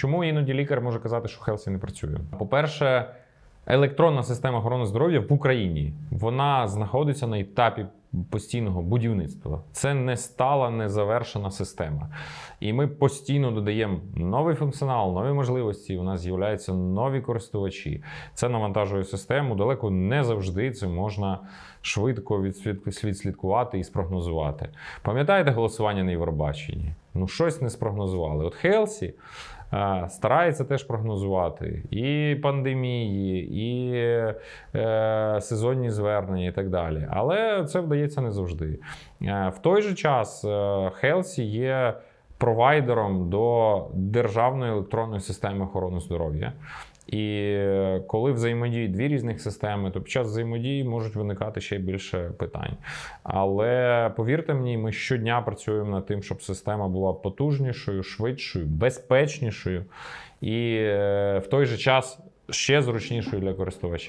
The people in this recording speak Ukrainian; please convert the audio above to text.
Чому іноді лікар може казати, що Хелсі не працює? По-перше, електронна система охорони здоров'я в Україні вона знаходиться на етапі постійного будівництва. Це не стала незавершена система. І ми постійно додаємо новий функціонал, нові можливості. У нас з'являються нові користувачі. Це навантажує систему. Далеко не завжди це можна швидко відслід- відслідкувати і спрогнозувати. Пам'ятаєте голосування на Євробаченні? Ну, щось не спрогнозували. От Хелсі а, старається теж прогнозувати і пандемії, і е, сезонні звернення, і так далі. Але це вдається не завжди. Е, в той же час е, Хелсі є провайдером до державної електронної системи охорони здоров'я. І коли взаємодіють дві різних системи, то під час взаємодії можуть виникати ще більше питань. Але повірте мені, ми щодня працюємо над тим, щоб система була потужнішою, швидшою, безпечнішою і е, в той же час ще зручнішою для користувача.